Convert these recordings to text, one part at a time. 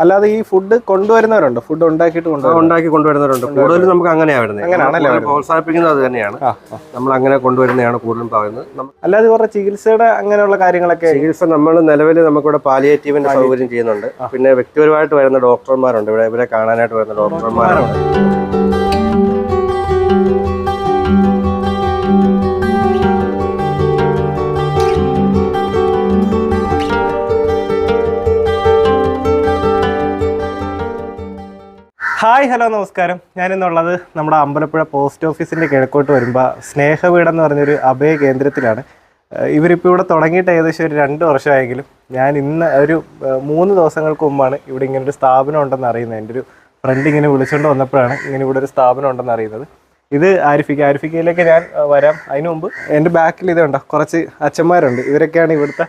അല്ലാതെ ഈ food കൊണ്ടുവരുന്നവരുണ്ട്? Food ഉണ്ടാക്കിയിട്ട് ഉണ്ടാക്കി കൊണ്ടുവരുന്നവരുണ്ട്. കൂടുതലും നമുക്ക് അങ്ങനെയാണ് വരുന്നത്? അങ്ങനെയാണല്ലേ പ്രോത്സാഹിപ്പിക്കുന്നത് അത് തന്നെയാണ്. നമ്മൾ അങ്ങനെ കൊണ്ടുവരുന്നതാണ് കൂടുതലും പറയുന്നത്. അല്ലാതെ ഇവരുടെ ചികിത്സയുടെ അങ്ങനെയുള്ള കാര്യങ്ങളൊക്കെ ചികിത്സ നമ്മൾ നിലവിൽ നമുക്കിവിടെ പാലിയേറ്റീവിന്റെ സൗകര്യം ചെയ്യുന്നുണ്ട്. പിന്നെ വ്യക്തിപരമായിട്ട് വരുന്ന ഡോക്ടർമാരുണ്ട് ഇവിടെ ഇവരെ കാണാനായിട്ട് വരുന്ന ഡോക്ടർമാരുണ്ട് ഹായ് ഹലോ നമസ്കാരം. ഞാനിന്നുള്ളത് നമ്മുടെ അമ്പലപ്പുഴ പോസ്റ്റ് ഓഫീസിന്റെ കിഴക്കോട്ട് വരുമ്പോൾ സ്നേഹവീട് എന്ന് പറഞ്ഞൊരു അഭയ കേന്ദ്രത്തിലാണ്. ഇവരിപ്പോൾ ഇവിടെ തുടങ്ങിയിട്ട് ഏകദേശം ഒരു രണ്ട് വർഷമായെങ്കിലും ഞാൻ ഇന്ന് ഒരു മൂന്ന് ദിവസങ്ങൾക്ക് മുമ്പാണ് ഇവിടെ ഇങ്ങനെ ഒരു സ്ഥാപനം ഉണ്ടെന്ന് അറിയുന്നത്. എന്റെ ഒരു ഫ്രണ്ട് ഇങ്ങനെ വിളിച്ചുകൊണ്ട് വന്നപ്പോഴാണ് ഇങ്ങനെ ഇവിടെ ഒരു സ്ഥാപനം ഉണ്ടെന്ന് അറിയുന്നത്. ഇത് ആരിഫിക്ക ആരിഫിക്കയിലേക്ക് ഞാൻ വരാം. അതിനു മുമ്പ് എന്റെ ബാക്കിൽ ഇതുണ്ടോ കുറച്ച് അച്ഛന്മാരുണ്ട്. ഇവരൊക്കെയാണ് ഇവിടുത്തെ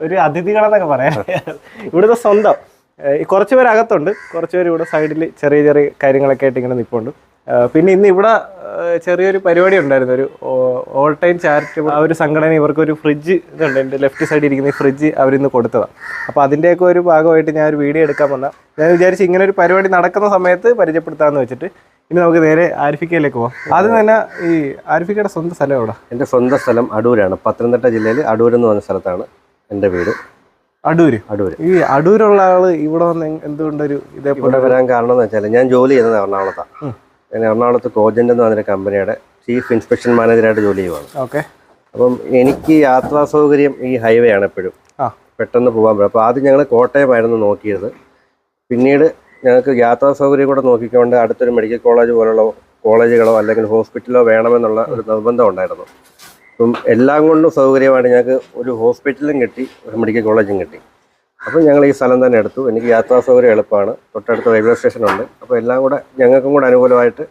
ഒരു അതിഥികളെന്നൊക്കെ പറയാം. ഇവിടുത്തെ സ്വന്തം കുറച്ച് പേര് അകത്തുണ്ട്. കുറച്ച് പേര് ഇവിടെ സൈഡിൽ ചെറിയ ചെറിയ കാര്യങ്ങളൊക്കെ ആയിട്ട് ഇങ്ങനെ നിൽപ്പുണ്ട് പിന്നെ ഇന്ന് ഇവിടെ ചെറിയൊരു പരിപാടി ഉണ്ടായിരുന്നു. ഒരു ഓൾ ടൈം ചാരിറ്റബിൾ ആ ഒരു സംഘടന ഇവർക്കൊരു ഫ്രിഡ്ജ് ഇതുണ്ട്. എന്റെ ലെഫ്റ്റ് സൈഡിൽ ഇരിക്കുന്ന ഈ ഫ്രിഡ്ജ് അവരിന്ന് കൊടുത്തതാണ് അപ്പോൾ അതിന്റെയൊക്കെ ഒരു ഭാഗമായിട്ട് ഞാൻ ഒരു വീഡിയോ എടുക്കാൻ വന്ന. ഞാൻ വിചാരിച്ച് ഇങ്ങനെ ഒരു പരിപാടി നടക്കുന്ന സമയത്ത് പരിചയപ്പെടുത്താമെന്ന് വെച്ചിട്ട് ഇനി നമുക്ക് നേരെ ആരിഫിക്കയിലേക്ക് പോകാം ആദ്യം തന്നെ ഈ ആരിഫിക്കയുടെ സ്വന്തം സ്ഥലം എവിടെ? എന്റെ സ്വന്തം സ്ഥലം അടൂരാണ്. പത്തനംതിട്ട ജില്ലയിൽ അടൂർ എന്ന് പറഞ്ഞ സ്ഥലത്താണ് എന്റെ വീട്. അടൂര്. അടൂര്. ഈ അടൂരുള്ള ആൾ ഇവിടെ വന്ന് എന്തുകൊണ്ടൊരു ഇതേപോലെ ഇവിടെ വരാൻ കാരണം എന്ന് വെച്ചാൽ ഞാൻ ജോലി ചെയ്യുന്നത് എറണാകുളത്താണ്. ഞാൻ എറണാകുളത്ത് കോജന്റ് എന്ന് പറഞ്ഞൊരു കമ്പനിയുടെ ചീഫ് ഇൻസ്പെക്ഷൻ മാനേജറായിട്ട് ജോലി ചെയ്യുവാണ്. ഓക്കെ. അപ്പം എനിക്ക് യാത്രാ സൗകര്യം ഈ ഹൈവേ ആണ് എപ്പോഴും. ആ. പെട്ടെന്ന് പോകാൻ പറ്റും. അപ്പോൾ ആദ്യം ഞങ്ങൾ കോട്ടയമായിരുന്നു നോക്കിയത് പിന്നീട് ഞങ്ങൾക്ക് യാത്രാ സൗകര്യം കൂടെ നോക്കിക്കൊണ്ട് അടുത്തൊരു മെഡിക്കൽ കോളേജ് പോലുള്ള കോളേജുകളോ അല്ലെങ്കിൽ ഹോസ്പിറ്റലോ വേണമെന്നുള്ള ഒരു നിർബന്ധം ഉണ്ടായിരുന്നു. അപ്പം എല്ലാം കൊണ്ടും സൗകര്യമായിട്ട് ഞങ്ങൾക്ക് ഒരു ഹോസ്പിറ്റലും കിട്ടി ഒരു മെഡിക്കൽ കോളേജും കിട്ടി. അപ്പം ഞങ്ങൾ ഈ സ്ഥലം തന്നെ എടുത്തു. എനിക്ക് യാത്രാ സൗകര്യം എളുപ്പമാണ്. തൊട്ടടുത്ത് റെയിൽവേ സ്റ്റേഷനുണ്ട് അപ്പോൾ എല്ലാം കൂടെ ഞങ്ങൾക്കും കൂടെ അനുകൂലമായിട്ട്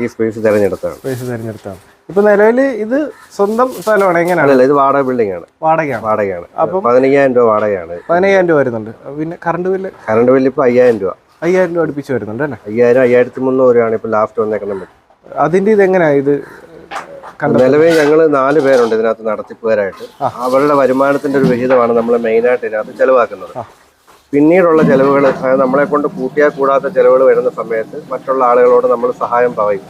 ഈ സ്പേസ് തിരഞ്ഞെടുത്താണ് സ്പേസ് തിരഞ്ഞെടുത്താണ് ഇപ്പൊ നിലവിൽ ഇത് സ്വന്തം സ്ഥലമാണ്. എങ്ങനെയാണ്? ഇത് വാടക ബിൽഡിംഗ് ആണ്. വാടകയാണ്. വാടകയാണ്. അപ്പം- പതിനയ്യായിരം രൂപ വാടകയാണ്. പതിനയ്യായിരം രൂപ വരുന്നുണ്ട്. പിന്നെ കറണ്ട് ബില്ല് കറണ്ട് ബില്ല് ഇപ്പോൾ അയ്യായിരം രൂപ. അയ്യായിരം രൂപ അടുപ്പിച്ച് വരുന്നുണ്ട് അല്ലേ? അയ്യായിരം അയ്യായിരത്തി മുന്നൂറ് രൂപയാണ് ഇപ്പോൾ ലാസ്റ്റ് വന്നേക്കണം അതിന്റെ അതിന്റെ ഇത് എങ്ങനെയാണ് ഇത്? നിലവിൽ ഞങ്ങൾ നാല് പേരുണ്ട് ഇതിനകത്ത് നടത്തിപ്പുകാരായിട്ട്. അവരുടെ വരുമാനത്തിന്റെ ഒരു വിഹിതമാണ് നമ്മൾ മെയിനായിട്ട് ഇതിനകത്ത് ചെലവാക്കുന്നത്. പിന്നീടുള്ള ചെലവുകൾ നമ്മളെ കൊണ്ട് കൂട്ടിയാൽ കൂടാത്ത ചെലവുകൾ വരുന്ന സമയത്ത് മറ്റുള്ള ആളുകളോട് നമ്മൾ സഹായം പറയും.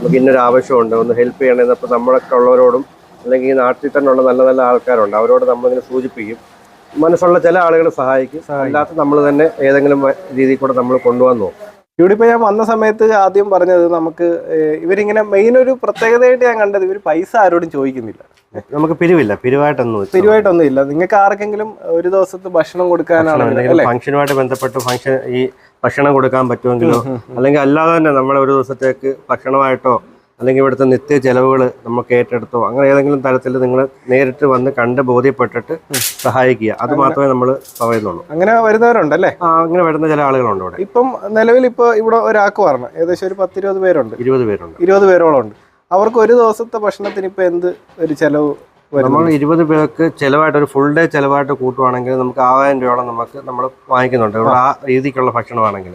നമുക്ക് ഇന്നൊരു ആവശ്യമുണ്ട് ഒന്ന് ഹെൽപ്പ് ചെയ്യണമെന്ന് ഇപ്പോൾ നമ്മളൊക്കെ ഉള്ളവരോടും അല്ലെങ്കിൽ ഈ നാട്ടിൽ തന്നെ ഉള്ള നല്ല നല്ല ആൾക്കാരുണ്ട് അവരോട് നമ്മളിങ്ങനെ സൂചിപ്പിക്കും. മനസ്സുള്ള ചില ആളുകൾ സഹായിക്കും. അല്ലാത്ത നമ്മൾ തന്നെ ഏതെങ്കിലും രീതിയിൽ കൂടെ നമ്മൾ കൊണ്ടുപോകാൻ നോക്കും. ഇവിടെ ഇപ്പൊ ഞാൻ വന്ന സമയത്ത് ആദ്യം പറഞ്ഞത് നമുക്ക് ഇവരിങ്ങനെ മെയിൻ ഒരു പ്രത്യേകതയായിട്ട് ഞാൻ കണ്ടത് ഇവർ പൈസ ആരോടും ചോദിക്കുന്നില്ല. നമുക്ക് പിരിവില്ല പിരിവായിട്ടൊന്നും. പിരിവായിട്ടൊന്നും ഇല്ല. നിങ്ങൾക്ക് ആർക്കെങ്കിലും ഒരു ദിവസത്തെ ഭക്ഷണം കൊടുക്കാനാണെങ്കിൽ അല്ലേ? ഫംഗ്ഷനുമായിട്ട് ബന്ധപ്പെട്ട് ഫംഗ്ഷൻ ഈ ഭക്ഷണം കൊടുക്കാൻ പറ്റുമെങ്കിലോ അല്ലെങ്കിൽ അല്ലാതെ തന്നെ നമ്മളെ ഒരു ദിവസത്തേക്ക് ഭക്ഷണമായിട്ടോ അല്ലെങ്കിൽ ഇവിടുത്തെ നിത്യ ചെലവുകൾ നമുക്ക് ഏറ്റെടുത്തോ അങ്ങനെ ഏതെങ്കിലും തരത്തിൽ നിങ്ങൾ നേരിട്ട് വന്ന് കണ്ട് ബോധ്യപ്പെട്ടിട്ട് സഹായിക്കുക. അത് മാത്രമേ നമ്മൾ പറയുന്നുള്ളൂ. അങ്ങനെ വരുന്നവരുണ്ടല്ലേ? ആ, അങ്ങനെ വരുന്ന ചില ആളുകളുണ്ട് ഇവിടെ. ഇപ്പം നിലവിൽ ഇപ്പൊ ഇവിടെ ഒരാൾക്ക് പറഞ്ഞു ഏകദേശം ഒരു പത്തിരുപത് പേരുണ്ട്. ഇരുപത് പേരുണ്ട്. ഇരുപത് പേരോളം ഉണ്ട് അവർക്ക് ഒരു ദിവസത്തെ ഭക്ഷണത്തിന് ഇപ്പൊ എന്ത് ഒരു ചിലവ് നമ്മൾ ഇരുപത് പേർക്ക് ചിലവായിട്ട് ഒരു ഫുൾ ഡേ ചിലവായിട്ട് കൂട്ടുവാണെങ്കിൽ നമുക്ക് ആറായിരം രൂപയോളം നമുക്ക് നമ്മൾ വാങ്ങിക്കുന്നുണ്ട്. ഇവിടെ ആ രീതിക്കുള്ള ഭക്ഷണമാണെങ്കിൽ.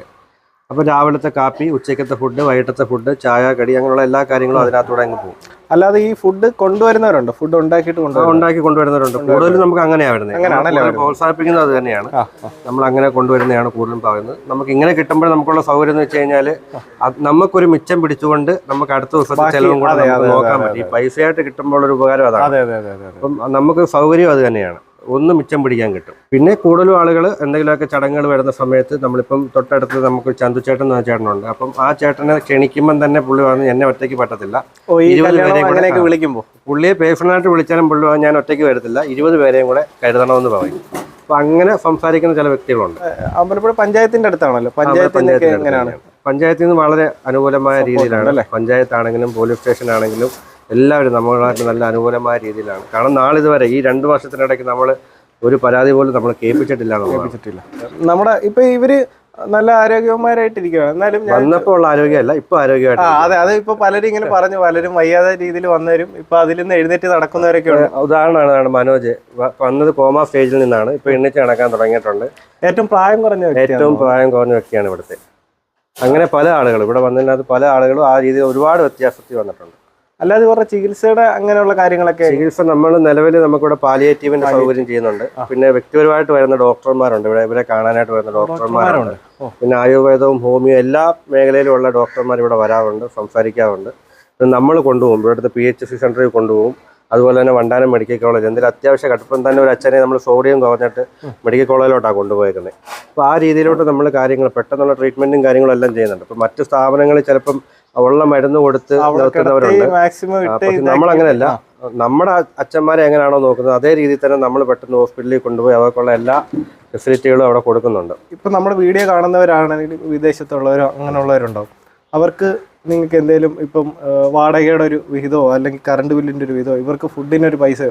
അപ്പോൾ രാവിലത്തെ കാപ്പി ഉച്ചയ്ക്കത്തെ ഫുഡ് വൈകിട്ടത്തെ ഫുഡ് ചായ കടി അങ്ങനെയുള്ള എല്ലാ കാര്യങ്ങളും അതിനകത്തൂടെ അങ്ങ് പോകും. അല്ലാതെ ഈ ഫുഡ് കൊണ്ടുവരുന്നവരുണ്ട്? ഫുഡ് ഉണ്ടാക്കിയിട്ട് ഉണ്ടാക്കി കൊണ്ടുവരുന്നവരുണ്ട്. കൂടുതലും നമുക്ക് അങ്ങനെയാണ് വരുന്നത്? പ്രോത്സാഹിപ്പിക്കുന്നത് അത് തന്നെയാണ്. നമ്മൾ അങ്ങനെ കൊണ്ടുവരുന്നതാണ് കൂടുതലും പറയുന്നത്. നമുക്ക് ഇങ്ങനെ കിട്ടുമ്പോൾ നമുക്കുള്ള സൗകര്യം എന്ന് വെച്ച് കഴിഞ്ഞാൽ നമുക്കൊരു മിച്ചം പിടിച്ചുകൊണ്ട് നമുക്ക് അടുത്ത ദിവസത്തെ ചെലവും കൂടെ നോക്കാൻ പറ്റും. ഈ പൈസയായിട്ട് കിട്ടുമ്പോൾ ഒരു ഉപകാരം അതാണ്. അതെ അതെ അതെ അതെ അതെ. അപ്പം നമുക്ക് സൗകര്യം അത് തന്നെയാണ്. ഒന്ന് മിച്ചം പിടിക്കാൻ കിട്ടും. പിന്നെ കൂടുതലും ആളുകൾ എന്തെങ്കിലുമൊക്കെ ചടങ്ങുകൾ വരുന്ന സമയത്ത് നമ്മളിപ്പം തൊട്ടടുത്ത് നമുക്ക് ചന്തുചേട്ടൻ എന്ന ചേട്ടനുണ്ട്. അപ്പം ആ ചേട്ടനെ ക്ഷണിക്കുമ്പം തന്നെ പുള്ളി പറഞ്ഞു എന്നെ ഒറ്റയ്ക്ക് പറ്റത്തില്ല. വിളിക്കുമ്പോൾ പുള്ളിയെ പേഴ്സണലായിട്ട് വിളിച്ചാലും പുള്ളി പറഞ്ഞു, ഞാൻ ഒറ്റയ്ക്ക് വരത്തില്ല. ഇരുപത് പേരെയും കൂടെ കരുതണമെന്ന് പറയും. അപ്പം അങ്ങനെ സംസാരിക്കുന്ന ചില വ്യക്തികളുണ്ട്. അമ്പലപ്പുഴ പഞ്ചായത്തിന്റെ അടുത്താണല്ലോ? പഞ്ചായത്തിന്റെ പഞ്ചായത്തിന്റെ എങ്ങനെയാണ്? പഞ്ചായത്തിൽ നിന്ന് വളരെ അനുകൂലമായ രീതിയിലാണ്. അല്ലേ? പഞ്ചായത്താണെങ്കിലും പോലീസ് സ്റ്റേഷൻ ആണെങ്കിലും എല്ലാവരും നമ്മളായിട്ട് നല്ല അനുകൂലമായ രീതിയിലാണ്. കാരണം നാളിതുവരെ ഈ രണ്ട് വർഷത്തിനിടയ്ക്ക് നമ്മൾ ഒരു പരാതി പോലും നമ്മൾ കേൾപ്പിച്ചിട്ടില്ല കേൾപ്പിച്ചിട്ടില്ല. നമ്മുടെ ഇപ്പൊ ഇവർ നല്ല ആരോഗ്യവന്മാരായിട്ടിരിക്കുകയാണ്. എന്നാലും വന്നപ്പോ ഉള്ള ആരോഗ്യമല്ല ഇപ്പൊ ആരോഗ്യമായിട്ട് അതെ അത് ഇപ്പൊ പലരും ഇങ്ങനെ പറഞ്ഞു. പലരും വയ്യാതെ രീതിയിൽ വന്നവരും ഇപ്പൊ അതിൽ നിന്ന് എഴുന്നേറ്റ് നടക്കുന്നവരൊക്കെ ഉണ്ട്. ഉദാഹരണമാണ് മനോജ്. വന്നത് കോമ സ്റ്റേജിൽ നിന്നാണ്. ഇപ്പൊ എണ്ണിച്ച് നടക്കാൻ തുടങ്ങിയിട്ടുണ്ട്. ഏറ്റവും പ്രായം കുറഞ്ഞ ഏറ്റവും പ്രായം കുറഞ്ഞ വ്യക്തിയാണ് ഇവിടുത്തെ. അങ്ങനെ പല ആളുകളും ഇവിടെ വന്നതിനകത്ത് പല ആളുകളും ആ രീതിയിൽ ഒരുപാട് വ്യത്യാസത്തിൽ വന്നിട്ടുണ്ട്. അല്ലാതെ ഇവരുടെ ചികിത്സയുടെ അങ്ങനെയുള്ള കാര്യങ്ങളൊക്കെ ചികിത്സ നമ്മൾ നിലവിൽ നമുക്കിവിടെ പാലിയേറ്റീവിന്റെ സൗകര്യം ചെയ്യുന്നുണ്ട്. പിന്നെ വ്യക്തിപരമായിട്ട് വരുന്ന ഡോക്ടർമാരുണ്ട്. ഇവിടെ ഇവരെ കാണാനായിട്ട് വരുന്ന ഡോക്ടർമാരുണ്ട്. പിന്നെ ആയുർവേദവും ഹോമിയോ എല്ലാ മേഖലയിലുമുള്ള ഡോക്ടർമാർ ഇവിടെ വരാറുണ്ട് സംസാരിക്കാറുണ്ട്. നമ്മൾ കൊണ്ടുപോകും. ഇവിടുത്തെ പി എച്ച് സി സെന്ററിൽ കൊണ്ടുപോകും. അതുപോലെ തന്നെ വണ്ടാനം മെഡിക്കൽ കോളേജ്. എന്തെങ്കിലും അത്യാവശ്യ ഘട്ടപ്പം തന്നെ ഒരു അച്ഛനെ നമ്മൾ സോഡിയം കുറഞ്ഞിട്ട് മെഡിക്കൽ കോളേജിലോട്ടാണ് കൊണ്ടുപോയേക്കുന്നത് അപ്പോൾ ആ രീതിയിലോട്ട് നമ്മൾ കാര്യങ്ങൾ പെട്ടെന്നുള്ള ട്രീറ്റ്മെന്റും കാര്യങ്ങളും എല്ലാം ചെയ്യുന്നുണ്ട്. അപ്പോൾ മറ്റ് സ്ഥാപനങ്ങളിൽ ചിലപ്പം ഉള്ള മരുന്ന് കൊടുത്ത് നിർത്തുന്നവരുണ്ട്. നമ്മൾ അങ്ങനെയല്ല നമ്മുടെ അച്ഛന്മാരെ എങ്ങനെയാണോ നോക്കുന്നത് അതേ രീതിയിൽ തന്നെ നമ്മൾ പെട്ടെന്ന് ഹോസ്പിറ്റലിൽ കൊണ്ടുപോയി അവർക്കുള്ള എല്ലാ ഫെസിലിറ്റികളും അവിടെ കൊടുക്കുന്നുണ്ട്. ഇപ്പൊ നമ്മുടെ വീഡിയോ കാണുന്നവരാണെങ്കിൽ വിദേശത്തുള്ളവരോ അങ്ങനെയുള്ളവരുണ്ടാവും അവർക്ക് നിങ്ങൾക്ക് എന്തെങ്കിലും ഇപ്പം വാടകയുടെ ഒരു വിഹിതമോ അല്ലെങ്കിൽ കറണ്ട് ബില്ലിന്റെ ഒരു വിഹിതമോ ഇവർക്ക് ഫുഡിന് ഒരു പൈസ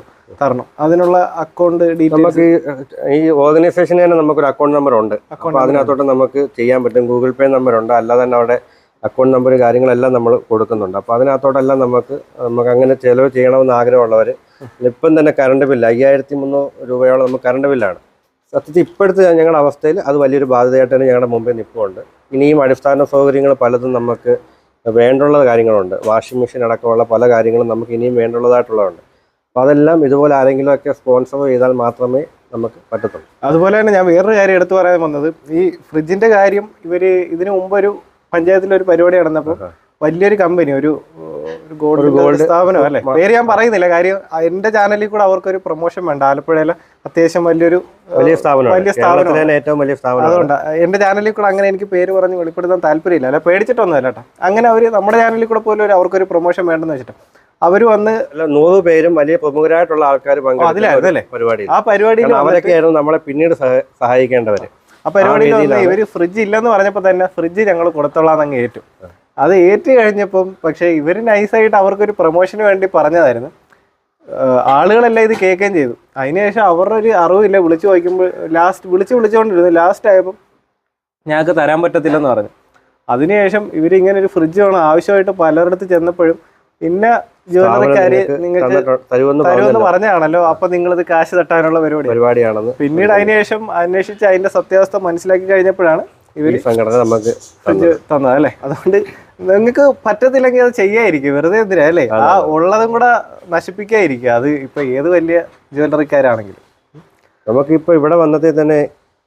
തരണം. അതിനുള്ള അക്കൗണ്ട് ഡീറ്റെയിൽസ് നമുക്ക് ഈ- ഈ ഓർഗനൈസേഷന് തന്നെ നമുക്കൊരു അക്കൗണ്ട് നമ്പർ ഉണ്ട്. അപ്പൊ അതിനകത്തോട്ട് നമുക്ക് ചെയ്യാൻ പറ്റും. ഗൂഗിൾ പേ നമ്പർ ഉണ്ട്. അല്ലാതെ തന്നെ അവിടെ അക്കൗണ്ട് നമ്പർ കാര്യങ്ങളെല്ലാം നമ്മൾ കൊടുക്കുന്നുണ്ട്. അപ്പോൾ അതിനകത്തോടെല്ലാം നമുക്ക് നമുക്ക് അങ്ങനെ ചിലവ് ചെയ്യണമെന്ന് ആഗ്രഹമുള്ളവർ ഇപ്പം തന്നെ കറണ്ട് ബില്ല് അയ്യായിരത്തി മുന്നൂറ് രൂപയോളം നമുക്ക് കറണ്ട് ബില്ലാണ് സത്യത്തിൽ ഇപ്പോഴത്തെ ഞങ്ങളുടെ അവസ്ഥയിൽ അത് വലിയൊരു ബാധ്യതയായിട്ട് തന്നെ ഞങ്ങളുടെ മുമ്പിൽ നിൽപ്പുണ്ട്. ഇനിയും അടിസ്ഥാന സൗകര്യങ്ങൾ പലതും നമുക്ക് വേണ്ടുള്ള കാര്യങ്ങളുണ്ട്. വാഷിംഗ് മെഷീൻ അടക്കമുള്ള പല കാര്യങ്ങളും നമുക്ക് ഇനിയും വേണ്ടുള്ളതായിട്ടുള്ളതുണ്ട്. അപ്പോൾ അതെല്ലാം ഇതുപോലെ ആരെങ്കിലുമൊക്കെ സ്പോൺസർ ചെയ്താൽ മാത്രമേ നമുക്ക് പറ്റത്തുള്ളൂ. അതുപോലെ തന്നെ ഞാൻ വേറൊരു കാര്യം എടുത്തു പറയാൻ വന്നത്. ഈ ഫ്രിഡ്ജിന്റെ കാര്യം ഇവർ ഇതിനു മുമ്പ് ഒരു പഞ്ചായത്തിൽ ഒരു പരിപാടി നടന്നപ്പോൾ വലിയൊരു കമ്പനി ഒരു ഗോൾഡ് ഗോൾഡ് സ്ഥാപനം അല്ലേ? പേര് ഞാൻ പറയുന്നില്ല. കാര്യം എന്റെ ചാനലിൽ കൂടെ അവർക്കൊരു പ്രൊമോഷൻ വേണ്ട. ആലപ്പുഴയിലെ അത്യാവശ്യം വലിയൊരു വലിയ സ്ഥാപനമാണ്. വലിയ സ്ഥാപനം ഏറ്റവും വലിയ അതുകൊണ്ട് എന്റെ ചാനലിൽ കൂടെ അങ്ങനെ എനിക്ക് പേര് പറഞ്ഞ് വെളിപ്പെടുത്താൻ താല്പര്യമില്ല. അല്ല പേടിച്ചിട്ടൊന്നുമല്ല കേട്ടോ. അങ്ങനെ അവർ നമ്മുടെ ചാനലിൽ കൂടെ പോലും ഒരു അവർക്കൊരു പ്രൊമോഷൻ വേണ്ടെന്ന് വെച്ചിട്ട് അവർ വന്ന് അല്ല നൂറ് പേരും വലിയ പ്രമുഖരായിട്ടുള്ള ആൾക്കാർ പങ്കെടുത്തു അല്ലേ? പരിപാടി ആ പരിപാടിയിൽ അവരൊക്കെയായിരുന്നു നമ്മളെ പിന്നീട് സഹായിക്കേണ്ടവര്. ആ പരിപാടിയിൽ ആ വന്ന്. ഇവർ ഫ്രിഡ്ജ് ഇല്ലെന്ന് പറഞ്ഞപ്പോൾ തന്നെ ഫ്രിഡ്ജ് ഞങ്ങൾ കൊടുത്തോളാം അങ്ങ് ഏറ്റു അത് ഏറ്റു കഴിഞ്ഞപ്പം പക്ഷെ ഇവർ നൈസായിട്ട് അവർക്കൊരു പ്രൊമോഷന് വേണ്ടി പറഞ്ഞതായിരുന്നു. ആളുകളെല്ലാം ഇത് കേൾക്കുകയും ചെയ്തു. അതിനുശേഷം അവരുടെ ഒരു അറിവില്ല വിളിച്ചു ചോദിക്കുമ്പോൾ ലാസ്റ്റ് വിളിച്ച് വിളിച്ചുകൊണ്ടിരുന്നു ലാസ്റ്റ് ആയപ്പം ഞങ്ങൾക്ക് തരാൻ പറ്റത്തില്ലെന്ന് പറഞ്ഞു. അതിനുശേഷം ഇവർ ഇങ്ങനെ ഒരു ഫ്രിഡ്ജ് വേണം ആവശ്യമായിട്ട് പലരിടത്ത് ചെന്നപ്പോഴും ഇന്ന ജ്വല്ലറിക്കാര് നിങ്ങൾക്ക് തരുമെന്ന് പറഞ്ഞാണല്ലോ അപ്പൊ നിങ്ങളിത് കാശ് തട്ടാനുള്ള പരിപാടി. പരിപാടിയാണെന്ന് പിന്നീട് അതിനുശേഷം അന്വേഷിച്ച് അതിന്റെ സത്യാവസ്ഥ മനസ്സിലാക്കി കഴിഞ്ഞപ്പോഴാണ് ഇവർ ഇവർ സംഘടന നമുക്ക് തന്നതല്ലേ തന്നത്. അല്ലേ? അതുകൊണ്ട് നിങ്ങൾക്ക് പറ്റത്തില്ലെങ്കിൽ അത് ചെയ്യായിരിക്കും വെറുതെ എന്തിനാ അല്ലേ? ആ ഉള്ളതും കൂടെ നശിപ്പിക്കായിരിക്കും അത് ഇപ്പൊ ഏത് വലിയ ജ്വല്ലറിക്കാരാണെങ്കിലും. നമുക്കിപ്പോൾ ഇവിടെ വന്നതിൽ തന്നെ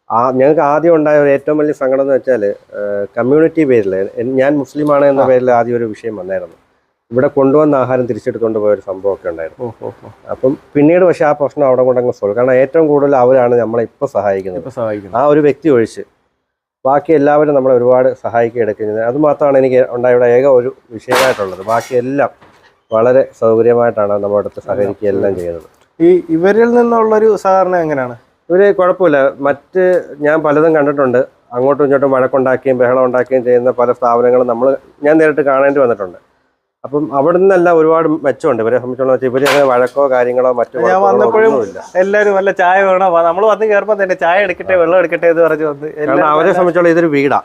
ആ ഞങ്ങൾക്ക് ആദ്യം ഉണ്ടായ ഒരു ഏറ്റവും വലിയ സംഘടന എന്ന് വെച്ചാൽ കമ്മ്യൂണിറ്റി പേരിൽ ഞാൻ മുസ്ലിമാണ് എന്ന പേരിൽ ആദ്യം ഒരു വിഷയം വന്നായിരുന്നു. ഇവിടെ കൊണ്ടുവന്ന ആഹാരം തിരിച്ചെടുത്തുകൊണ്ട് പോയ ഒരു സംഭവമൊക്കെ ഉണ്ടായിരുന്നു. അപ്പം പിന്നീട് പക്ഷേ ആ പ്രശ്നം അവിടെ കൊണ്ടങ്ങ് സോൾവ് കാരണം ഏറ്റവും കൂടുതൽ അവരാണ് നമ്മളെ ഇപ്പോൾ സഹായിക്കുന്നത്. ആ ഒരു വ്യക്തി ഒഴിച്ച് ബാക്കി എല്ലാവരും നമ്മളെ ഒരുപാട് സഹായിക്കുക എടുക്കുന്നത് അത് മാത്രമാണ് എനിക്ക് ഉണ്ടായ ഏക ഒരു വിഷയമായിട്ടുള്ളത്. ബാക്കിയെല്ലാം വളരെ സൗകര്യമായിട്ടാണ് നമ്മുടെ അടുത്ത് സഹകരിക്കുക എല്ലാം ചെയ്യുന്നത്. ഈ ഇവരിൽ നിന്നുള്ള ഒരു സഹകരണം എങ്ങനെയാണ്? ഇവർ കുഴപ്പമില്ല. മറ്റ് ഞാൻ പലതും കണ്ടിട്ടുണ്ട്. അങ്ങോട്ടും ഇങ്ങോട്ടും വഴക്കുണ്ടാക്കുകയും ബഹളം ഉണ്ടാക്കുകയും ചെയ്യുന്ന പല സ്ഥാപനങ്ങളും നമ്മൾ ഞാൻ നേരിട്ട് കാണേണ്ടി വന്നിട്ടുണ്ട്. അപ്പം അവിടെ നിന്നല്ല ഒരുപാട് മെച്ചമുണ്ട്. ഇവരെ സംബന്ധിച്ചോളം വെച്ചാൽ ഇവർ അങ്ങനെ വഴക്കോ കാര്യങ്ങളോ മറ്റോ ഞാൻ വന്നപ്പോഴും എല്ലാവരും നല്ല ചായ വേണോ? നമ്മൾ വന്ന് കയറുമ്പോ തന്നെ ചായ എടുക്കട്ടെ വെള്ളം എടുക്കട്ടെ എന്ന് പറഞ്ഞു വന്ന് കാരണം അവരെ സംബന്ധിച്ചോളം ഇതൊരു വീടാ.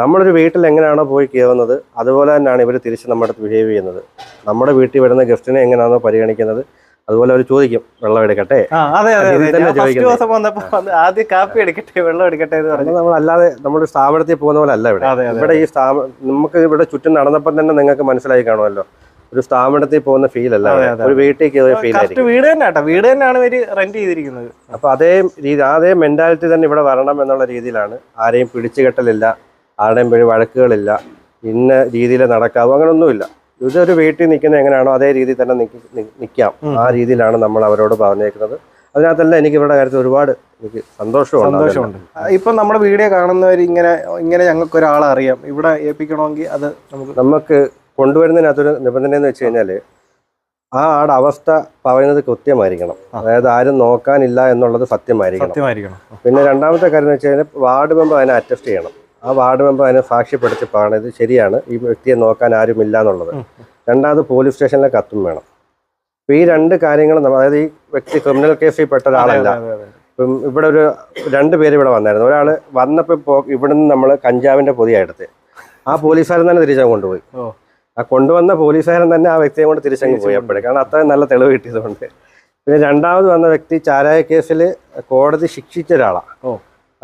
നമ്മളൊരു വീട്ടിൽ എങ്ങനെയാണോ പോയി കയറുന്നത് അതുപോലെ തന്നെയാണ് ഇവർ തിരിച്ച് നമ്മുടെ അടുത്ത് ബിഹേവ് ചെയ്യുന്നത്. നമ്മുടെ വീട്ടിൽ വരുന്ന ഗസ്റ്റിനെ എങ്ങനെയാണോ പരിഗണിക്കുന്നത് അതുപോലെ അവർ ചോദിക്കും വെള്ളം എടുക്കട്ടെ? അതെ അതെ ആദ്യം കാപ്പി എടുക്കട്ടെ വെള്ളം എടുക്കട്ടെ എന്ന് പറഞ്ഞു. നമ്മൾ അല്ലാതെ നമ്മുടെ സ്ഥാപനത്തിൽ പോകുന്ന പോലെ അല്ല ഇവിടെ. ഇവിടെ ഈ സ്ഥാപനം നമുക്ക് ഇവിടെ ചുറ്റും നടന്നപ്പോൾ തന്നെ നിങ്ങൾക്ക് മനസ്സിലായി കാണുമല്ലോ. ഒരു സ്ഥാപനത്തിൽ പോകുന്ന ഫീൽ അല്ല ഒരു വീട്ടിൽ കയറിയ ഫീൽ ആയിരിക്കും. വീട് തന്നെ വീട് തന്നെയാണ് ഇവർ റെന്റ് ചെയ്തിരിക്കുന്നത്. അപ്പൊ അതേ രീതി അതേ മെന്റാലിറ്റി തന്നെ ഇവിടെ വരണം എന്നുള്ള രീതിയിലാണ്. ആരെയും പിടിച്ചുകെട്ടലില്ല ആരുടെയും വഴക്കുകളില്ല. ഇന്ന രീതിയിൽ നടക്കാവോ അങ്ങനൊന്നുമില്ല. ഇതൊരു വീട്ടിൽ നിൽക്കുന്ന എങ്ങനെയാണോ അതേ രീതിയിൽ തന്നെ നിൽക്കാം ആ രീതിയിലാണ് നമ്മൾ അവരോട് പറഞ്ഞേക്കുന്നത്. അതിനകത്തെല്ലാം എനിക്ക് ഇവരുടെ കാര്യത്തിൽ ഒരുപാട് എനിക്ക് സന്തോഷമുണ്ട്. സന്തോഷമുണ്ട് ഇപ്പൊ നമ്മുടെ വീഡിയോ കാണുന്നവർ ഇങ്ങനെ ഇങ്ങനെ ഞങ്ങൾക്ക് ഒരാളെ അറിയാം. ഇവിടെ ഏൽപ്പിക്കണമെങ്കിൽ അത് നമുക്ക് നമുക്ക് കൊണ്ടുവരുന്നതിനകത്തൊരു നിബന്ധന എന്ന് വെച്ച് കഴിഞ്ഞാൽ ആ ആടെ അവസ്ഥ പറയുന്നത് കൃത്യമായിരിക്കണം. അതായത് ആരും നോക്കാനില്ല എന്നുള്ളത് സത്യമായിരിക്കണം. സത്യമായിരിക്കണം. പിന്നെ രണ്ടാമത്തെ കാര്യം എന്ന് വെച്ച് കഴിഞ്ഞാൽ വാർഡ് മെമ്പർ അതിനെ അറ്റസ്റ്റ് ചെയ്യണം. ആ വാർഡ് മെമ്പർ അതിനെ സാക്ഷ്യപ്പെടുത്തി ഇത് ശരിയാണ്. ഈ വ്യക്തിയെ നോക്കാൻ ആരുമില്ല എന്നുള്ളത് രണ്ടാമത് പോലീസ് സ്റ്റേഷനിലെ കത്തും വേണം. അപ്പം ഈ രണ്ട് കാര്യങ്ങൾ അതായത് ഈ വ്യക്തി ക്രിമിനൽ കേസിൽ പെട്ട ഒരാളല്ല. ഇപ്പം ഇവിടെ ഒരു രണ്ട് പേര് ഇവിടെ വന്നായിരുന്നു. ഒരാൾ വന്നപ്പോൾ ഇവിടുന്ന് നമ്മൾ കഞ്ചാവിന്റെ പൊതിയെടുത്ത് ആ പോലീസുകാരൻ തന്നെ തിരിച്ചങ്ങ് കൊണ്ടുപോയി. ആ കൊണ്ടുവന്ന പോലീസുകാരൻ തന്നെ ആ വ്യക്തിയെ കൊണ്ട് തിരിച്ചങ്ങ് പോയി അപ്പോഴേ. കാരണം അത്രയും നല്ല തെളിവ് കിട്ടിയതുകൊണ്ട്. പിന്നെ രണ്ടാമത് വന്ന വ്യക്തി ചാരായ കേസിൽ കോടതി ശിക്ഷിച്ച ഒരാളാണ്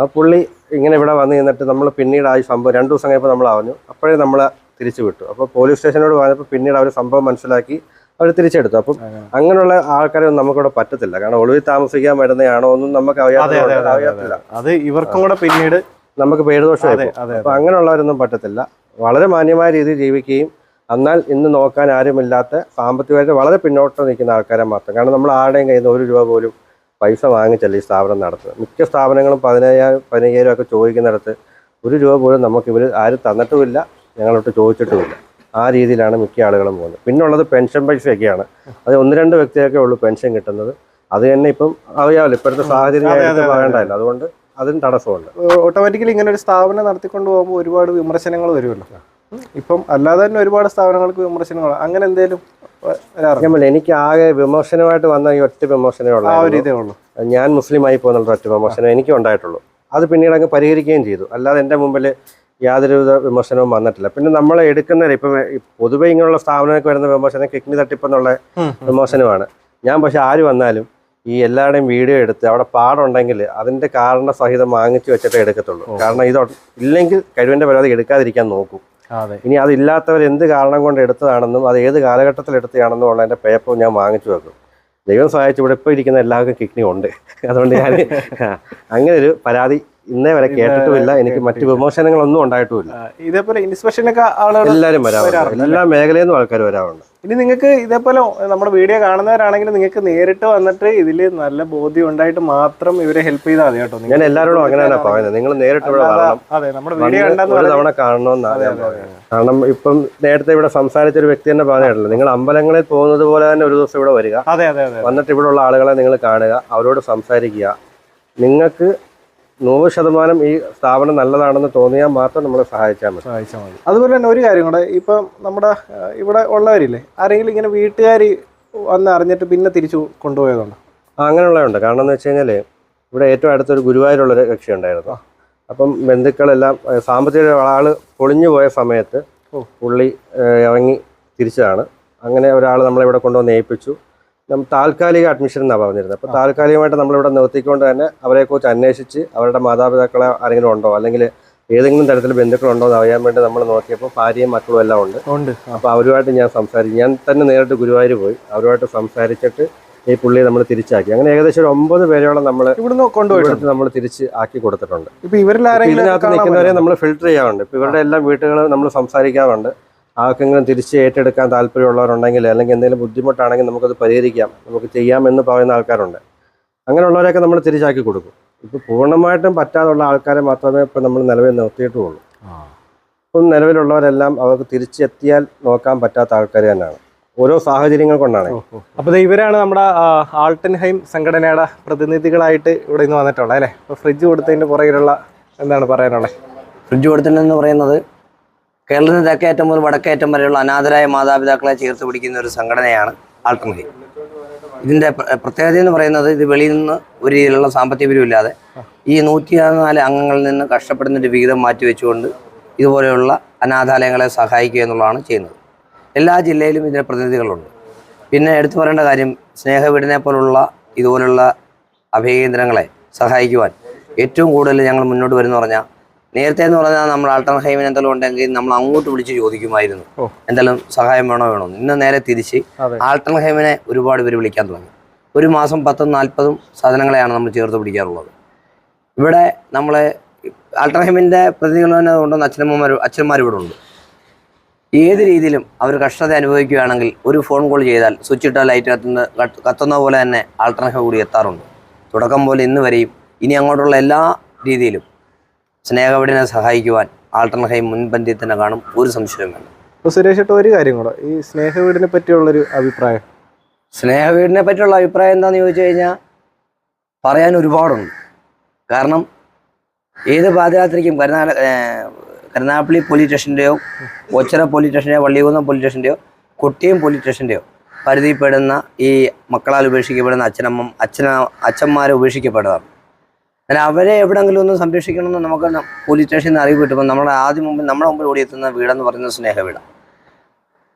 ആ പുള്ളി ഇങ്ങനെ ഇവിടെ വന്ന് നിന്നിട്ട് നമ്മൾ പിന്നീട് ആ സംഭവം രണ്ട് ദിവസം കഴിഞ്ഞപ്പോൾ നമ്മൾ അറിഞ്ഞു അപ്പോഴേ നമ്മൾ തിരിച്ചു വിട്ടു. അപ്പോൾ പോലീസ് സ്റ്റേഷനോട് പറഞ്ഞപ്പോൾ പിന്നീട് അവർ സംഭവം മനസ്സിലാക്കി അവർ തിരിച്ചെടുത്തു. അപ്പം അങ്ങനെയുള്ള ആൾക്കാരൊന്നും നമുക്കിവിടെ പറ്റത്തില്ല. കാരണം ഒളിവിൽ താമസിക്കാൻ വരുന്നതാണോ ഒന്നും നമുക്ക് അറിയാത്തില്ല. അതെ. ഇവർക്കും കൂടെ പിന്നീട് നമുക്ക് പേരുദോഷം അപ്പൊ അങ്ങനെയുള്ളവരൊന്നും പറ്റത്തില്ല. വളരെ മാന്യമായ രീതിയിൽ ജീവിക്കുകയും എന്നാൽ ഇന്ന് നോക്കാൻ ആരുമില്ലാത്ത സാമ്പത്തികമായിട്ട് വളരെ പിന്നോട്ട് നിൽക്കുന്ന ആൾക്കാരെ മാത്രം. കാരണം നമ്മൾ ആരുടെയും കയ്യിൽ നിന്ന് ഒരു രൂപ പോലും പൈസ വാങ്ങിച്ചല്ല ഈ സ്ഥാപനം നടത്തുന്നത്? മിക്ക സ്ഥാപനങ്ങളും പതിനയ്യായിരം പതിനയ്യായിരം ഒക്കെ ചോദിക്കുന്നിടത്ത് ഒരു രൂപ പോലും നമുക്ക് ഇവർ ആരും തന്നിട്ടുമില്ല ഞങ്ങളോട്ട് ചോദിച്ചിട്ടുമില്ല. ആ രീതിയിലാണ് മിക്ക ആളുകളും പോകുന്നത്. പിന്നുള്ളത് പെൻഷൻ പൈസയൊക്കെയാണ്. അത് ഒന്ന് രണ്ട് വ്യക്തിയൊക്കെ ഉള്ളൂ പെൻഷൻ കിട്ടുന്നത്. അത് തന്നെ ഇപ്പം അറിയാമല്ലോ ഇപ്പോഴത്തെ സാഹചര്യം പറയണ്ടല്ലോ അതുകൊണ്ട് അതിന് തടസ്സമുണ്ട്. ഓട്ടോമാറ്റിക്കലി ഇങ്ങനെ ഒരു സ്ഥാപനം നടത്തിക്കൊണ്ട് പോകുമ്പോൾ ഒരുപാട് വിമർശനങ്ങൾ വരുമല്ലോ. ഇപ്പം അല്ലാതെ തന്നെ ഒരുപാട് സ്ഥാപനങ്ങൾക്ക് വിമർശനങ്ങൾ. അങ്ങനെ എന്തേലും വരാറുണ്ട്. എനിക്ക് ആകെ വിമർശനമായിട്ട് വന്ന ഈ ഒറ്റ വിമർശനമേ ഉള്ളൂ. ഞാൻ മുസ്ലിമായി പോകുന്നുള്ള ഒറ്റ വിമർശനം എനിക്ക് ഉണ്ടായിട്ടുള്ളൂ. അത് പിന്നീട് അങ്ങ് പരിഹരിക്കുകയും ചെയ്തു. അല്ലാതെ എന്റെ മുമ്പിൽ യാതൊരുവിധ വിമർശനവും വന്നിട്ടില്ല. പിന്നെ നമ്മൾ എടുക്കുന്ന ഇപ്പം പൊതുവെ ഇങ്ങനെയുള്ള സ്ഥാപനങ്ങൾക്ക് വരുന്ന വിമർശനം കിഡ്നി തട്ടിപ്പെന്നുള്ള വിമർശനമാണ്. ഞാൻ പക്ഷെ ആര് വന്നാലും ഈ എല്ലാവരുടെയും വീഡിയോ എടുത്ത് അവിടെ പാടുണ്ടെങ്കിൽ അതിന്റെ കാരണ സഹിതം വാങ്ങിച്ചു വെച്ചിട്ടേ എടുക്കത്തുള്ളൂ. കാരണം ഇത് ഇല്ലെങ്കിൽ കഴിവിന്റെ പരാതി എടുക്കാതിരിക്കാൻ നോക്കും. ഇനി അതില്ലാത്തവർ എന്ത് കാരണം കൊണ്ട് എടുത്തതാണെന്നും അത് ഏത് കാലഘട്ടത്തിൽ എടുത്തതാണെന്നും ഉള്ള എന്റെ പേപ്പർ ഞാൻ വാങ്ങിച്ചു വെക്കും. ദൈവം സഹായിച്ചു ഇവിടെ ഇപ്പോൾ ഇരിക്കുന്ന എല്ലാവർക്കും കിഡ്നി ഉണ്ട്. അതുകൊണ്ട് ഞാൻ അങ്ങനെ ഒരു പരാതി ഇന്നേ വരെ കേട്ടിട്ടുമില്ല. എനിക്ക് മറ്റു വിമർശനങ്ങളൊന്നും ഉണ്ടായിട്ടുമില്ല. ഇതേപോലെ ഇൻസ്പെക്ഷനൊക്കെ എല്ലാവരും വരാറുണ്ട്. എല്ലാ മേഖലയിൽ നിന്നും ആൾക്കാർ വരാറുണ്ട്. ഇനി നിങ്ങൾക്ക് ഇതേപോലെ നമ്മുടെ വീഡിയോ കാണുന്നവരാണെങ്കിൽ നിങ്ങൾക്ക് നേരിട്ട് വന്നിട്ട് ഇതിൽ നല്ല ബോധ്യം ഉണ്ടായിട്ട് മാത്രം ഇവരെ ഹെൽപ്പ് ചെയ്താൽ മതി കേട്ടോ. ഞാൻ എല്ലാവരോടും അങ്ങനെയാണ് പറയുന്നത്. നിങ്ങൾ നേരിട്ട് ഇവിടെ വരണം. അതെ നമ്മുടെ വീഡിയോ ഒരു തവണ കാണണമെന്നാണ് ഞാൻ പറയുന്നത്. കാരണം ഇപ്പം നേരത്തെ ഇവിടെ സംസാരിച്ച ഒരു വ്യക്തി തന്നെ പറഞ്ഞിട്ടില്ല. നിങ്ങൾ അമ്പലങ്ങളിൽ പോകുന്നത് പോലെ തന്നെ ഒരു ദിവസം ഇവിടെ വരിക. അതെ അതെ അതെ. വന്നിട്ട് ഇവിടെയുള്ള ആളുകളെ നിങ്ങൾ കാണുക. അവരോട് സംസാരിക്കുക. നിങ്ങൾക്ക് നൂറ് ശതമാനം ഈ സ്ഥാപനം നല്ലതാണെന്ന് തോന്നിയാൽ മാത്രം നമ്മളെ സഹായിച്ചാൽ മതി. സഹായിച്ചാൽ മതി. അതുപോലെ തന്നെ ഒരു കാര്യം കൂടെ ഇപ്പം നമ്മുടെ ഇവിടെ ഉള്ളവരില്ലേ ആരെങ്കിലും ഇങ്ങനെ വീട്ടുകാർ വന്ന് അറിഞ്ഞിട്ട് പിന്നെ തിരിച്ചു കൊണ്ടുപോയതുണ്ടോ? ആ, അങ്ങനെയുള്ളതുണ്ട് കാരണം എന്ന് വെച്ച് കഴിഞ്ഞാൽ ഇവിടെ ഏറ്റവും അടുത്തൊരു ഗുരുവായൂരുള്ളൊരു കക്ഷി ഉണ്ടായിരുന്നു അപ്പം ബന്ധുക്കളെല്ലാം സാമ്പത്തിക ആൾ പൊളിഞ്ഞു പോയ സമയത്ത്. പുള്ളി ഇറങ്ങി തിരിച്ചതാണ്. അങ്ങനെ ഒരാൾ നമ്മളെ ഇവിടെ കൊണ്ടുവന്ന് ഏൽപ്പിച്ചു. നമ്മൾ താൽക്കാലിക അഡ്മിഷൻ എന്നാണ് പറഞ്ഞിരുന്നത്. അപ്പോൾ താൽക്കാലികമായിട്ട് നമ്മളിവിടെ നിർത്തിക്കൊണ്ട് തന്നെ അവരെക്കുറിച്ച് അന്വേഷിച്ച് അവരുടെ മാതാപിതാക്കളെ ആരെങ്കിലും ഉണ്ടോ? അല്ലെങ്കിൽ ഏതെങ്കിലും തരത്തിൽ ബന്ധുക്കളുണ്ടോ എന്ന് അറിയാൻ വേണ്ടി നമ്മൾ നോക്കിയപ്പോൾ ഭാര്യയും മക്കളും എല്ലാം ഉണ്ട്. ഉണ്ട്. അപ്പോൾ അവരുമായിട്ട് ഞാൻ സംസാരിച്ചു ഞാൻ തന്നെ നേരിട്ട് ഗുരുവായൂർ പോയി. അവരുമായിട്ട് സംസാരിച്ചിട്ട് ഈ പുള്ളിയെ നമ്മൾ തിരിച്ചാക്കി. അങ്ങനെ ഏകദേശം ഒരു ഒമ്പത് പേരോളം നമ്മൾ ഇവിടുന്ന് കൊണ്ടുപോയിട്ട് നമ്മൾ തിരിച്ച് ആക്കി കൊടുത്തിട്ടുണ്ട്. ഇതിനകത്ത് നിൽക്കുന്നവരെ നമ്മൾ ഫിൽട്ടർ ചെയ്യാറുണ്ട്. ഇപ്പം ഇവരുടെ എല്ലാം വീട്ടുകൾ നമ്മൾ സംസാരിക്കാറുണ്ട്. ആർക്കെങ്കിലും തിരിച്ച് ഏറ്റെടുക്കാൻ താല്പര്യമുള്ളവരുണ്ടെങ്കിൽ അല്ലെങ്കിൽ എന്തെങ്കിലും ബുദ്ധിമുട്ടാണെങ്കിൽ നമുക്കത് പരിഹരിക്കാം. നമുക്ക് ചെയ്യാമെന്ന് പറയുന്ന ആൾക്കാരുണ്ട്. അങ്ങനെയുള്ളവരെയൊക്കെ നമ്മൾ തിരിച്ചാക്കി കൊടുക്കും. ഇപ്പോൾ പൂർണമായിട്ടും പറ്റാതുള്ള ആൾക്കാരെ മാത്രമേ ഇപ്പം നമ്മൾ നിലവിൽ നിർത്തിയിട്ടുള്ളൂ. ഇപ്പം നിലവിലുള്ളവരെല്ലാം അവർക്ക് തിരിച്ചെത്തിയാൽ നോക്കാൻ പറ്റാത്ത ആൾക്കാർ തന്നെയാണ്. ഓരോ സാഹചര്യങ്ങൾ കൊണ്ടാണ്. അപ്പോൾ ഇവരാണ് നമ്മുടെ ആൾട്ടൻഹൈം സംഘടനയുടെ പ്രതിനിധികളായിട്ട് ഇവിടെ നിന്ന് വന്നിട്ടുള്ളത് അല്ലേ? അപ്പോൾ ഫ്രിഡ്ജ് കൊടുത്തതിന്റെ പുറകിലുള്ള എന്താണ് പറയാനുള്ളത്? ഫ്രിഡ്ജ് കൊടുത്തിട്ടെന്ന് പറയുന്നത് കേരളത്തിന് തെക്കേറ്റം മുതൽ വടക്കേറ്റം വരെയുള്ള അനാഥരായ മാതാപിതാക്കളെ ചേർത്ത് പിടിക്കുന്ന ഒരു സംഘടനയാണ് ആൾട്ടർഹൈ ഇതിന്റെ പ്രത്യേകത എന്ന് പറയുന്നത് ഇത് വെളിയിൽ നിന്ന് ഒരു രീതിയിലുള്ള സാമ്പത്തിക പിരിവില്ലാതെ ഈ നൂറ്റി നാല് അംഗങ്ങളിൽ നിന്ന് കഷ്ടപ്പെടുന്ന ഒരു വിഹിതം മാറ്റി വെച്ചുകൊണ്ട് ഇതുപോലെയുള്ള അനാഥാലയങ്ങളെ സഹായിക്കുക എന്നുള്ളതാണ് ചെയ്യുന്നത്. എല്ലാ ജില്ലയിലും ഇതിന്റെ പ്രതിനിധികളുണ്ട്. പിന്നെ എടുത്തു പറയേണ്ട കാര്യം സ്നേഹവീടിനെ പോലുള്ള ഇതുപോലുള്ള അഭയകേന്ദ്രങ്ങളെ സഹായിക്കുവാൻ ഏറ്റവും കൂടുതൽ ഞങ്ങൾ മുന്നോട്ട് വരുന്ന പറഞ്ഞാൽ നേരത്തെ എന്ന് പറഞ്ഞാൽ നമ്മൾ ആൾട്ടർ എന്തെങ്കിലും ഉണ്ടെങ്കിൽ നമ്മൾ അങ്ങോട്ട് വിളിച്ച് ചോദിക്കുമായിരുന്നു. എന്തെങ്കിലും സഹായം വേണോ വേണോ. ഇന്ന് നേരെ തിരിച്ച്. ആൾട്ടർ ഹൈമിനെ ഒരുപാട് പേര് വിളിക്കാൻ തുടങ്ങി ഒരു മാസം പത്തും നാൽപ്പതും സാധനങ്ങളെയാണ് നമ്മൾ ചേർത്ത് പിടിക്കാറുള്ളത് ഇവിടെ നമ്മളെ ആൾട്ടർ ഹൈമിന്റെ പ്രതിനിധികൾ തന്നെ കൊണ്ടുവന്ന അച്ഛനമ്മമാർ അച്ഛന്മാർ ഇവിടെ ഉണ്ട് ഏത് രീതിയിലും അവർ കഷ്ടത അനുഭവിക്കുകയാണെങ്കിൽ ഒരു ഫോൺ കോൾ ചെയ്താൽ സ്വിച്ച് ഇട്ടാൽ ലൈറ്റ് കത്തുന്ന കത്തുന്ന പോലെ തന്നെ ആൾട്ടർനേറ്റീവ് കൂടി എത്താറുണ്ട് തുടക്കം പോലെ ഇന്ന് വരെയും ഇനി അങ്ങോട്ടുള്ള എല്ലാ രീതിയിലും സ്നേഹവിടിനെ സഹായിക്കുവാൻ ആൾട്ടർനഹൈം മുൻപന്തിയിൽ തന്നെ കാണും ഒരു സംശയവും വേണ്ട. അപ്പൊ സുരേഷ് ഏട്ടാ ഒരു കാര്യം കൂടെ. ഈ സ്നേഹവീടിനെ പറ്റിയുള്ളൊരു അഭിപ്രായം. സ്നേഹവീടിനെ പറ്റിയുള്ള അഭിപ്രായം എന്താണെന്ന് ചോദിച്ചു കഴിഞ്ഞാൽ പറയാൻ ഒരുപാടുണ്ട്. കാരണം ഏത് പാദയാത്രയ്ക്കും കരുനാ കരുനാപ്പള്ളി പോലീസ് സ്റ്റേഷന്റെയോ ഒച്ചറ പോലീസ് സ്റ്റേഷന്റെയോ വള്ളികുന്നം പോലീസ് സ്റ്റേഷന്റെയോ കൊട്ടിയം പോലീസ് സ്റ്റേഷന്റെയോ പരിധിപ്പെടുന്ന ഈ മക്കളാൽ ഉപേക്ഷിക്കപ്പെടുന്ന അച്ഛനമ്മ അച്ഛന അച്ഛന്മാരെ ഉപേക്ഷിക്കപ്പെടുന്നതാണ്. എന്നാൽ അവരെ എവിടെങ്കിലും ഒന്ന് സംരക്ഷിക്കണമെന്ന് നമുക്ക് പോലീസ് സ്റ്റേഷനിൽ നിന്ന് അറിവ് കിട്ടുമ്പോൾ നമ്മുടെ ആദ്യം മുമ്പ് നമ്മുടെ മുമ്പിൽ ഓടിയെത്തുന്ന വീടെന്ന് പറയുന്നത് സ്നേഹവീടാണ്.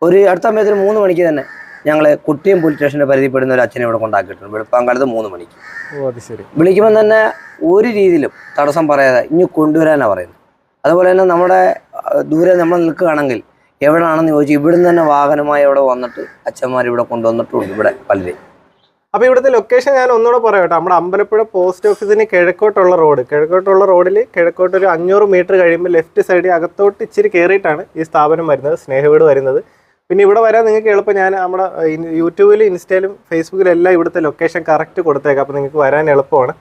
ഒരു അടുത്ത സമയത്തിന് മൂന്ന് മണിക്ക് തന്നെ ഞങ്ങൾ കുട്ടിയും പോലീസ് സ്റ്റേഷന്റെ പരിധിപ്പെടുന്ന ഒരു അച്ഛനെ ഇവിടെ കൊണ്ടാക്കിയിട്ടുണ്ട്. വെളുപ്പാങ്കാലത്ത് മൂന്ന് മണിക്ക്. വിളിക്കുമ്പോൾ തന്നെ ഒരു രീതിയിലും തടസ്സം പറയാതെ ഇനി കൊണ്ടുവരാനാണ് പറയുന്നത്. അതുപോലെ തന്നെ നമ്മുടെ ദൂരെ നമ്മൾ നിൽക്കുകയാണെങ്കിൽ എവിടെയാണെന്ന് ചോദിച്ചു ഇവിടുന്ന് തന്നെ വാഹനമായി അവിടെ വന്നിട്ട് അച്ഛന്മാർ ഇവിടെ കൊണ്ടുവന്നിട്ടുണ്ട് ഇവിടെ പലരും അപ്പോൾ ഇവിടുത്തെ ലൊക്കേഷൻ ഞാൻ ഒന്നുകൂടെ പറയാം കേട്ടോ. നമ്മുടെ അമ്പലപ്പുഴ പോസ്റ്റ് ഓഫീസിന് കിഴക്കോട്ടുള്ള റോഡ് കിഴക്കോട്ടുള്ള റോഡിൽ കിഴക്കോട്ട് ഒരു അഞ്ഞൂറ് മീറ്റർ കഴിയുമ്പോൾ ലെഫ്റ്റ് സൈഡിൽ അകത്തോട്ട് ഇച്ചിരി കയറിയിട്ടാണ് ഈ സ്ഥാപനം വരുന്നത് സ്നേഹവീട് വരുന്നത്. പിന്നെ ഇവിടെ വരാൻ നിങ്ങൾക്ക് എളുപ്പം ഞാൻ നമ്മുടെ യൂട്യൂബിലും ഇൻസ്റ്റയിലും ഫേസ്ബുക്കിലും എല്ലാം ഇവിടുത്തെ ലൊക്കേഷൻ കറക്റ്റ് കൊടുത്തേക്കാം. അപ്പോൾ നിങ്ങൾക്ക് വരാൻ എളുപ്പമാണ്.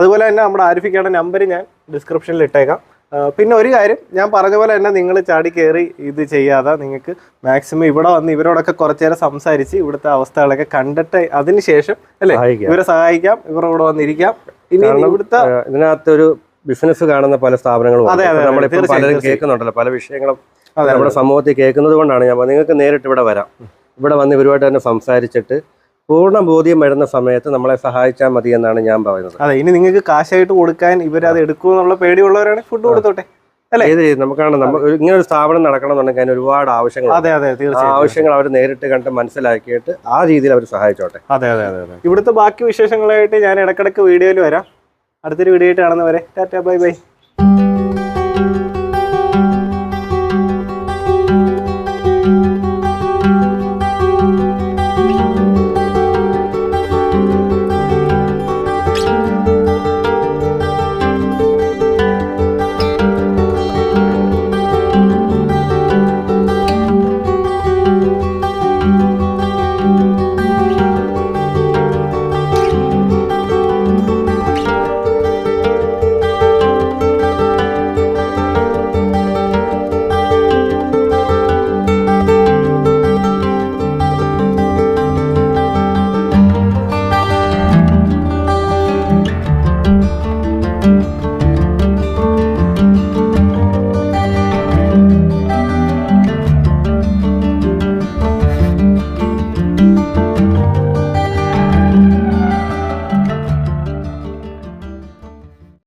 അതുപോലെ തന്നെ നമ്മുടെ ആരിഫിക്കാണ് നമ്പർ ഞാൻ ഡിസ്ക്രിപ്ഷനിൽ ഇട്ടേക്കാം. പിന്നെ ഒരു കാര്യം ഞാൻ പറഞ്ഞ പോലെ തന്നെ നിങ്ങൾ ചാടി കയറി ഇത് ചെയ്യാതെ നിങ്ങൾക്ക് മാക്സിമം ഇവിടെ വന്ന് ഇവരോടൊക്കെ കുറച്ചേരം സംസാരിച്ച് ഇവിടുത്തെ അവസ്ഥകളൊക്കെ കണ്ടിട്ട് അതിനുശേഷം അല്ലേ? ഇവരെ സഹായിക്കാം ഇവരുടെ കൂടെ വന്നിരിക്കാം. ഇനി ഇവിടുത്തെ ഇതിനകത്തൊരു ബിസിനസ് കാണുന്ന പല സ്ഥാപനങ്ങളും അതെ, അതെ, അതെ, നമ്മളിപ്പോൾ പലരും. കേൾക്കുന്നുണ്ടല്ലോ പല വിഷയങ്ങളും അതെ, നമ്മുടെ സമൂഹത്തിൽ കേൾക്കുന്നത് കൊണ്ടാണ് ഞാൻ നിങ്ങൾക്ക് നേരിട്ട് ഇവിടെ വരാം. ഇവിടെ വന്ന് ഇവരുമായിട്ട് തന്നെ സംസാരിച്ചിട്ട് പൂർണ ബോധ്യം വരുന്ന സമയത്ത് നമ്മളെ സഹായിച്ചാൽ മതി എന്നാണ് ഞാൻ പറയുന്നത്. അതെ ഇനി നിങ്ങൾക്ക് കാശായിട്ട് കൊടുക്കാൻ ഇവരത് എടുക്കുമെന്നുള്ള പേടിയുള്ളവരാണ് ഫുഡ് കൊടുത്തോട്ടെ? അല്ലേ? ഏത് നമുക്കാണ് നമുക്ക് ഇങ്ങനെ ഒരു സ്ഥാപനം നടക്കണമെന്നുണ്ടെങ്കിൽ അതിന് ഒരുപാട് ആവശ്യങ്ങൾ അതെ അതെ തീർച്ചയായും ആവശ്യങ്ങൾ അവർ നേരിട്ട് കണ്ട് മനസ്സിലാക്കിയിട്ട് ആ രീതിയിൽ അവർ സഹായിച്ചോട്ടെ. അതെ അതെ അതെ അതെ. ഇവിടുത്തെ ബാക്കി വിശേഷങ്ങളായിട്ട് ഞാൻ ഇടക്കിടക്ക് വീഡിയോയിൽ വരാം. അടുത്തൊരു വീഡിയോ ആയിട്ട് കാണുന്നവരെ ടാറ്റാ ബൈ ബൈ.